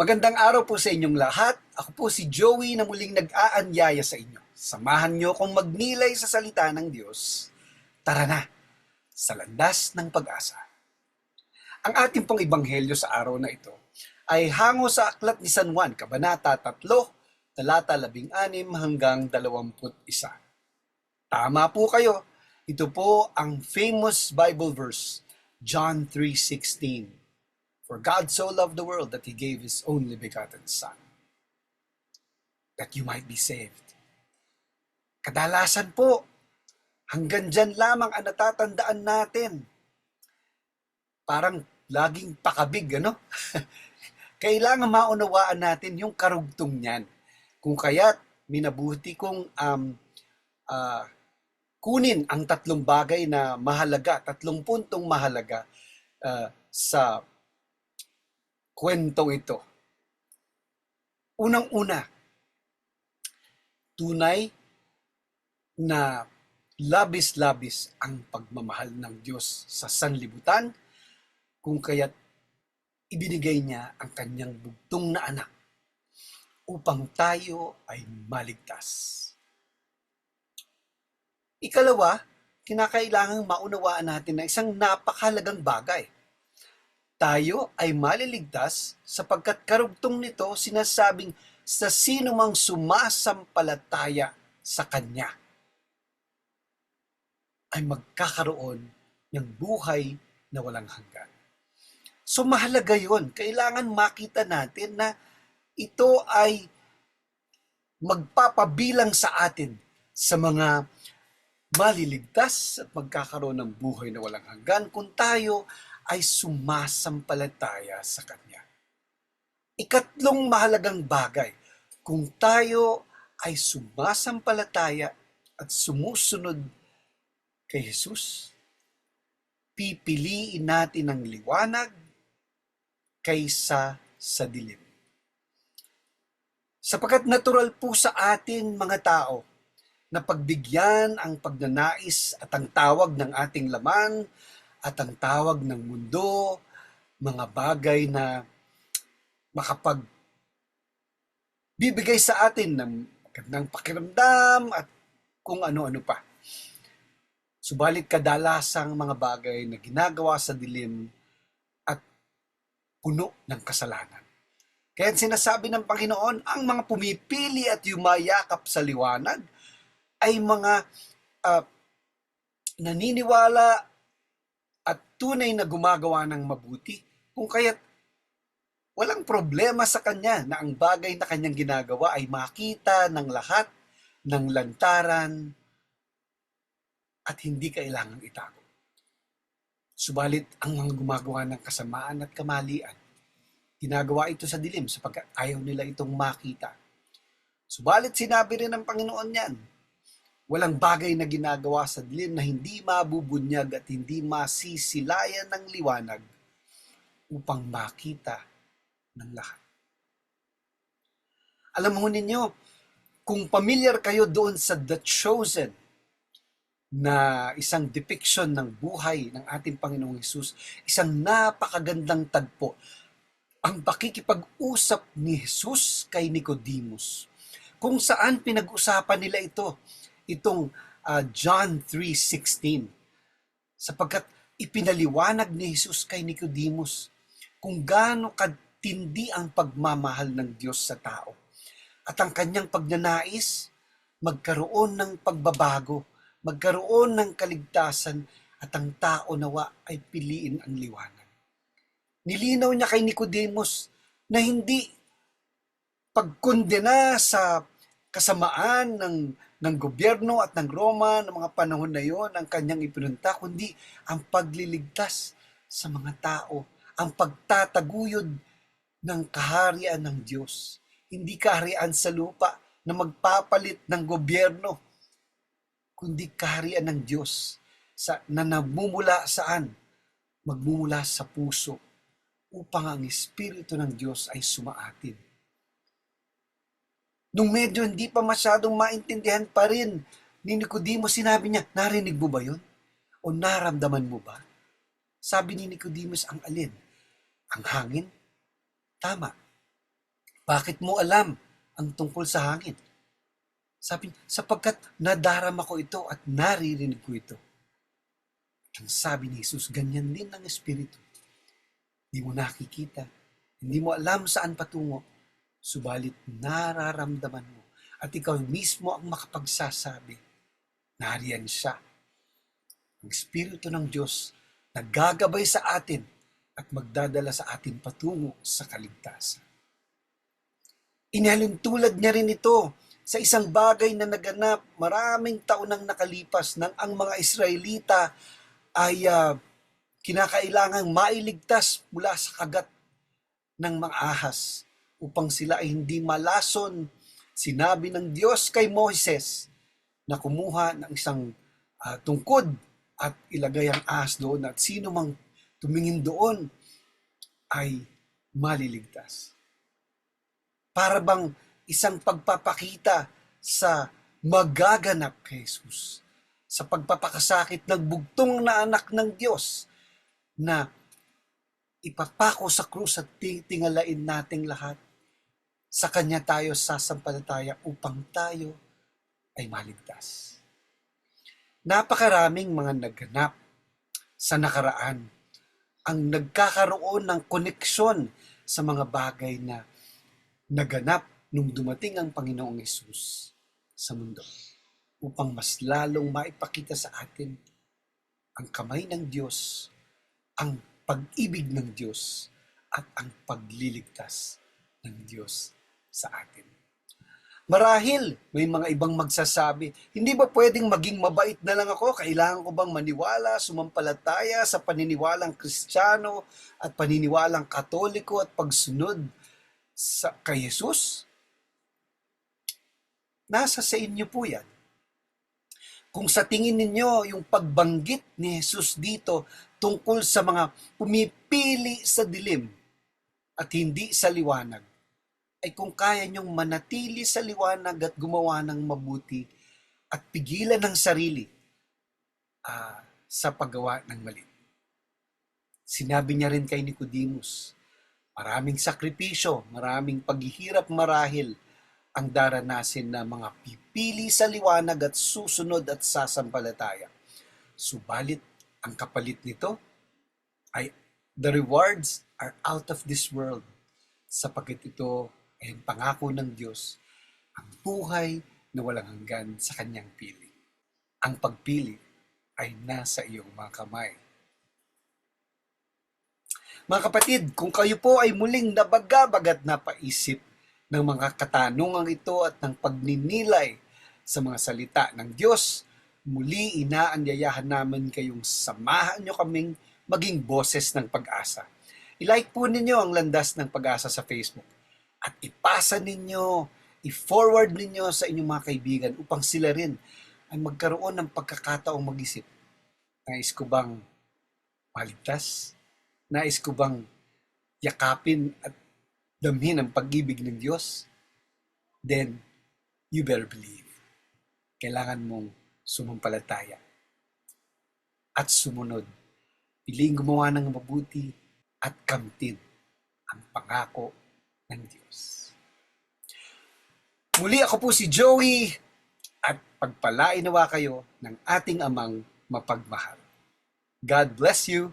Magandang araw po sa inyong lahat. Ako po si Joey na muling nag-aanyaya sa inyo. Samahan niyo akong magnilay sa salita ng Diyos. Tara na, sa landas ng pag-asa. Ang ating pong ebanghelyo sa araw na ito ay hango sa Aklat ni San Juan, Kabanata 3, talata 16 hanggang 21. Tama po kayo. Ito po ang famous Bible verse, John 3.16. For God so loved the world that He gave His only begotten Son, that you might be saved. Kadalasan po, hanggang dyan lamang ang natatandaan natin. Parang laging pakabig, ano? Kailangan maunawaan natin yung karugtong niyan. Kung kaya't minabuti kong um, ah, kunin ang tatlong bagay na mahalaga, tatlong puntong mahalaga ah, sa kwentong ito. Unang-una, tunay na labis-labis ang pagmamahal ng Diyos sa sanlibutan kung kaya't ibinigay niya ang kanyang bugtong na anak upang tayo ay maligtas. Ikalawa, kinakailangang maunawaan natin na isang napakahalagang bagay. Tayo ay maliligtas sapagkat karugtong nito sinasabing sa sino mang sumasampalataya sa Kanya ay magkakaroon ng buhay na walang hanggan. So mahalaga yon. Kailangan makita natin na ito ay magpapabilang sa atin sa mga maliligtas at magkakaroon ng buhay na walang hanggan kung tayo ay sumasampalataya sa Kanya. Ikatlong mahalagang bagay, kung tayo ay sumasampalataya at sumusunod kay Jesus, pipiliin natin ang liwanag kaysa sa dilim. Sapagkat natural po sa atin mga tao na pagbigyan ang pagnanais at ang tawag ng ating laman at ang tawag ng mundo, mga bagay na makapag bibigay sa atin ng magandang pakiramdam at kung ano-ano pa. Subalit kadalasang mga bagay na ginagawa sa dilim at puno ng kasalanan. Kaya sinasabi ng Panginoon, ang mga pumipili at yumayakap sa liwanag ay mga ah, naniniwala tunay na gumagawa ng mabuti. Kung kaya't walang problema sa kanya na ang bagay na kanyang ginagawa ay makita ng lahat ng lantaran at hindi kailangang itago. Subalit ang mga gumagawa ng kasamaan at kamalian, ginagawa ito sa dilim sapagkat ayaw nila itong makita. Subalit sinabi rin ng Panginoon yan, walang bagay na ginagawa sa dilim na hindi mabubunyag at hindi masisilayan ng liwanag upang makita ng lahat. Alam mo ninyo, kung familiar kayo doon sa The Chosen, na isang depiction ng buhay ng ating Panginoong Hesus, isang napakagandang tagpo, ang pakikipag-usap ni Jesus kay Nicodemus, kung saan pinag-usapan nila ito, itong ah, John 3.16, sapagkat ipinaliwanag ni Jesus kay Nicodemus kung gaano katindi ang pagmamahal ng Diyos sa tao. At ang kanyang pagnanais, magkaroon ng pagbabago, magkaroon ng kaligtasan at ang tao nawa ay piliin ang liwanag. Nilinaw niya kay Nicodemus na hindi pagkondena sa kasamaan ng ng gobyerno at ng Roma ng mga panahon na yon ang kanyang ipinunta, kundi ang pagliligtas sa mga tao, ang pagtataguyod ng kaharian ng Diyos. Hindi kaharian sa lupa na magpapalit ng gobyerno, kundi kaharian ng Diyos sa, na namumula saan? Magmumula sa puso upang ang Espiritu ng Diyos ay sumaatin. Nung medyo hindi pa masyadong maintindihan pa rin ni Nicodemus, sinabi niya, narinig mo ba yun? O naramdaman mo ba? Sabi ni Nicodemus, ang alin? Ang hangin? Tama. Bakit mo alam ang tungkol sa hangin? Sabi, sapagkat nadarama ko ito at naririnig ko ito. Ang sabi ni Jesus, ganyan din ang Espiritu. Hindi mo nakikita, hindi mo alam saan patungo, subalit nararamdaman mo at ikaw mismo ang makapagsasabi, nariyan siya. Ang Espiritu ng Diyos na gagabay sa atin at magdadala sa atin patungo sa kaligtasan. Inhalintulad niya rin ito sa isang bagay na naganap maraming taon nang nakalipas nang ang mga Israelita ay ah, kinakailangang mailigtas mula sa kagat ng mga ahas upang sila ay hindi malason. Sinabi ng Diyos kay Moises na kumuha ng isang ah, tungkod at ilagay ang ahas doon at sino mang tumingin doon ay maliligtas. Para bang isang pagpapakita sa magaganap kay Jesus. Sa pagpapakasakit ng bugtong na anak ng Diyos na ipapako sa krus at tingalain nating lahat. Sa Kanya tayo sasampalataya upang tayo ay maligtas. Napakaraming mga nagganap sa nakaraan ang nagkakaroon ng koneksyon sa mga bagay na naganap nung dumating ang Panginoong Yesus sa mundo upang mas lalong maipakita sa atin ang kamay ng Diyos, ang pag-ibig ng Diyos, at ang pagliligtas ng Diyos sa atin. Marahil, may mga ibang magsasabi, hindi ba pwedeng maging mabait na lang ako? Kailangan ko bang maniwala, sumampalataya sa paniniwalang kristyano at paniniwalang katoliko at pagsunod sa kay Jesus? Nasa sa inyo po yan. Kung sa tingin ninyo yung pagbanggit ni Jesus dito tungkol sa mga pumipili sa dilim at hindi sa liwanag, ay kung kaya nyong manatili sa liwanag at gumawa ng mabuti at pigilan ng sarili ah, sa paggawa ng mali. Sinabi niya rin kay Nicodemus, maraming sakripisyo, maraming paghihirap marahil ang daranasin na mga pipili sa liwanag at susunod at sasampalataya. Subalit, ang kapalit nito ay the rewards are out of this world sapagkat ito ang pangako ng Diyos, ang buhay na walang hanggan sa kanyang pili. Ang pagpili ay nasa iyong mga kamay. Mga kapatid, kung kayo po ay muling nabagabag at napaisip ng mga katanungang ito at ng pagninilay sa mga salita ng Diyos, muli inaanyayahan namin kayong samahan nyo kaming maging boses ng pag-asa. I-like po ninyo ang landas ng pag-asa sa Facebook at ipasa ninyo, i-forward ninyo sa inyong mga kaibigan upang sila rin ay magkaroon ng pagkakataong mag-isip. Nais ko bang maligtas? Nais ko bang yakapin at damhin ang pag-ibig ng Diyos? Then, you better believe. Kailangan mong sumampalataya at sumunod. Piling gumawa ng mabuti at kamtin ang pangako ng Diyos. Muli ako po si Joey at pagpalain nawa kayo ng ating amang mapagmahal. God bless you.